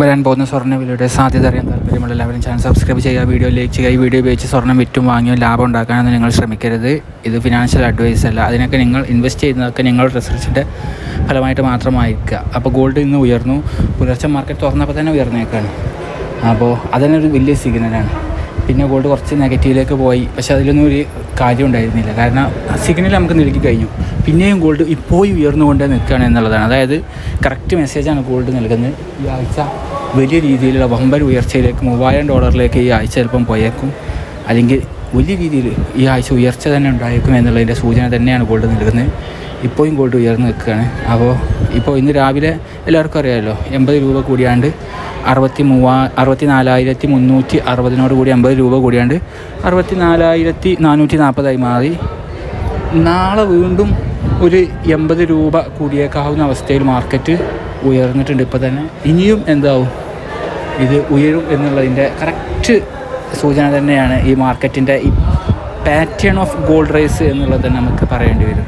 വരാൻ പോകുന്ന സ്വർണ വിലയുടെ സാധ്യത അറിയാൻ താല്പര്യമുള്ള എല്ലാവരും ചാനൽ സബ്സ്ക്രൈബ് ചെയ്യുക വീഡിയോ ലൈക്ക് ചെയ്യുക. ഈ വീഡിയോ ഉപയോഗിച്ച് സ്വർണം വിറ്റും വാങ്ങിയോ ലാഭം ഉണ്ടാക്കാനൊന്നും നിങ്ങൾ ശ്രമിക്കരുത്. ഇത് ഫിനാൻഷ്യൽ അഡ്വൈസ് അല്ല. അതിനൊക്കെ നിങ്ങൾ ഇൻവെസ്റ്റ് ചെയ്യുന്നതൊക്കെ നിങ്ങളുടെ റിസർച്ചിന്റെ ഫലമായിട്ട് മാത്രമായിരിക്കുക. അപ്പോൾ ഗോൾഡ് ഇന്ന് ഉയർന്നു. പുലർച്ചെ മാർക്കറ്റ് തുറന്നപ്പോൾ തന്നെ ഉയർന്നേക്കാണ്. അപ്പോൾ അതന്നെ ഒരു വലിയ സിഗ്നലാണ് പിന്നെ ഗോൾഡ് കുറച്ച് നെഗറ്റീവിലേക്ക് പോയി. പക്ഷേ അതിലൊന്നും ഒരു കാര്യം ഉണ്ടായിരുന്നില്ല. കാരണം സിഗ്നൽ നമുക്ക് നൽകി കഴിഞ്ഞു. പിന്നെയും ഗോൾഡ് ഇപ്പോഴും ഉയർന്നുകൊണ്ടേ നിൽക്കുകയാണ് എന്നുള്ളതാണ്. അതായത് കറക്റ്റ് മെസ്സേജാണ് ഗോൾഡ് നൽകുന്നത്. ഈ ആഴ്ച വലിയ രീതിയിലുള്ള വമ്പൻ ഉയർച്ചയിലേക്ക് മൂവായിരം ഡോളറിലേക്ക് ഈ ആഴ്ച ചിലപ്പം പോയേക്കും. അല്ലെങ്കിൽ വലിയ രീതിയിൽ ഈ ആഴ്ച ഉയർച്ച തന്നെ ഉണ്ടായേക്കും എന്നുള്ളതിന്റെ സൂചന തന്നെയാണ് ഗോൾഡ് നൽകുന്നത് ഇപ്പോഴും ഗോൾഡ് ഉയർന്നു നിൽക്കുകയാണ്. അപ്പോൾ ഇപ്പോൾ ഇന്ന് രാവിലെ എല്ലാവർക്കും അറിയാമല്ലോ എൺപത് രൂപ കൂടിയാണ്ട് അറുപത്തി മൂവാ അറുപത്തി നാലായിരത്തി മുന്നൂറ്റി അറുപതിനോട് കൂടി അമ്പത് രൂപ കൂടിയാണ്ട് അറുപത്തി നാലായിരത്തി നാനൂറ്റി നാൽപ്പതായി മാറി. നാളെ വീണ്ടും ഒരു എൺപത് രൂപ കൂടിയേക്കാവുന്ന അവസ്ഥയിൽ മാർക്കറ്റ് ഉയർന്നിട്ടുണ്ട് ഇപ്പോൾ തന്നെ. ഇനിയും എന്താവും? ഇത് ഉയരും എന്നുള്ളതിന്റെ കറക്റ്റ് സൂചന തന്നെയാണ് ഈ മാർക്കറ്റിന്റെ ഈ പാറ്റേൺ ഓഫ് ഗോൾഡ് റൈസ് എന്നുള്ളത് തന്നെ നമുക്ക് പറയേണ്ടി വരും.